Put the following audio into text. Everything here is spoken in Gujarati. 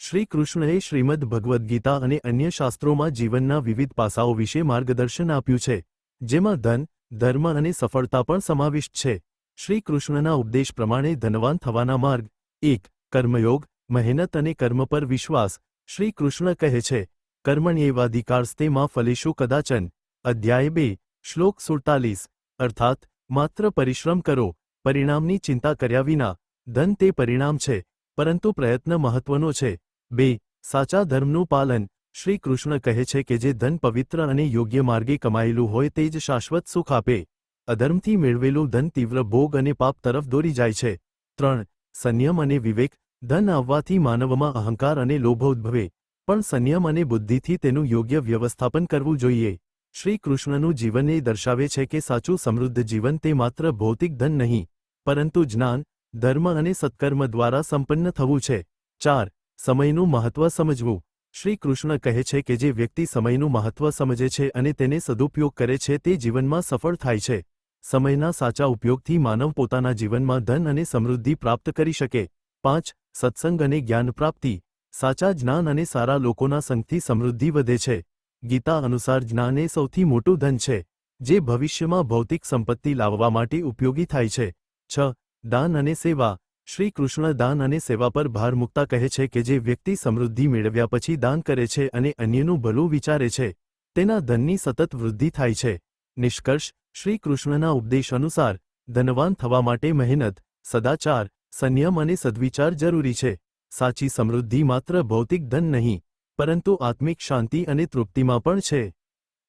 શ્રી કૃષ્ણએ શ્રીમદ ભગવદ્ ગીતા અને અન્ય શાસ્ત્રોમાં જીવનના વિવિધ પાસાઓ વિશે માર્ગદર્શન આપ્યું છે, જેમાં ધન, ધર્મ અને સફળતા પણ સમાવિષ્ટ છે. શ્રી કૃષ્ણના ઉપદેશ પ્રમાણે ધનવાન થવાના માર્ગ, એક, કર્મયોગ, મહેનત અને કર્મ પર વિશ્વાસ શ્રી કૃષ્ણ કહે છે, કર્મણ્યેવાધિકારસ્તે માં ફલેશુ કદાચન. અધ્યાય બે, શ્લોક સુડતાલીસ, અર્થાત, માત્ર પરિશ્રમ કરો, પરિણામની ચિંતા કર્યા વિના, ધન તે પરિણામ છે, પરંતુ પ્રયત્ન મહત્વનો છે. બે, સાચા ધર્મનું પાલન. શ્રી કૃષ્ણ કહે છે કે જે ધન પવિત્ર અને યોગ્ય માર્ગે કમાયેલું હોય તે જ શાશ્વત સુખ આપે. અધર્મથી મેળવેલું ધન તીવ્ર ભોગ અને પાપ તરફ દોરી જાય છે. ત્રણ, સંયમ અને વિવેક. ધન આવવાથી માનવમાં અહંકાર અને લોભ ઉદ્ભવે, પણ સંયમ અને બુદ્ધિથી તેનું યોગ્ય વ્યવસ્થાપન કરવું જોઈએ. શ્રી કૃષ્ણનું જીવન એ દર્શાવે છે કે સાચું સમૃદ્ધ જીવન તે માત્ર ભૌતિક ધન નહીં, પરંતુ જ્ઞાન, ધર્મ અને સત્કર્મ દ્વારા સંપન્ન થવું છે. ચાર સમયનું મહત્વ સમજવું. શ્રી કૃષ્ણ કહે છે કે જે વ્યક્તિ સમયનું મહત્વ સમજે છે અને તેને સદુપયોગ કરે છે તે જીવનમાં સફળ થાય છે. સમયના સાચા ઉપયોગથી માનવ પોતાના જીવનમાં ધન અને સમૃદ્ધિ પ્રાપ્ત કરી શકે. પાંચ, સત્સંગ અને જ્ઞાન પ્રાપ્તિ. સાચા જ્ઞાન અને સારા લોકોના સંગથી સમૃદ્ધિ વધે છે. ગીતા અનુસાર જ્ઞાન એ સૌથી મોટું ધન છે, જે ભવિષ્યમાં ભૌતિક સંપત્તિ લાવવા માટે ઉપયોગી થાય છે. છ, દાન અને સેવા. શ્રી કૃષ્ણ દાન અને સેવા પર ભાર મૂકતા કહે છે કે જે વ્યક્તિ સમૃદ્ધિ મેળવ્યા પછી દાન કરે છે અને અન્યનું ભલું વિચારે છે, તેના ધનની સતત વૃદ્ધિ થાય છે. નિષ્કર્ષ શ્રી કૃષ્ણના ઉપદેશ અનુસાર, ધનવાન થવા માટે મહેનત, સદાચાર, સંયમ અને સદ્વિચાર જરૂરી છે. સાચી સમૃદ્ધિ માત્ર ભૌતિક ધન નહીં, પરંતુ આત્મિક શાંતિ અને તૃપ્તિમાં પણ છે.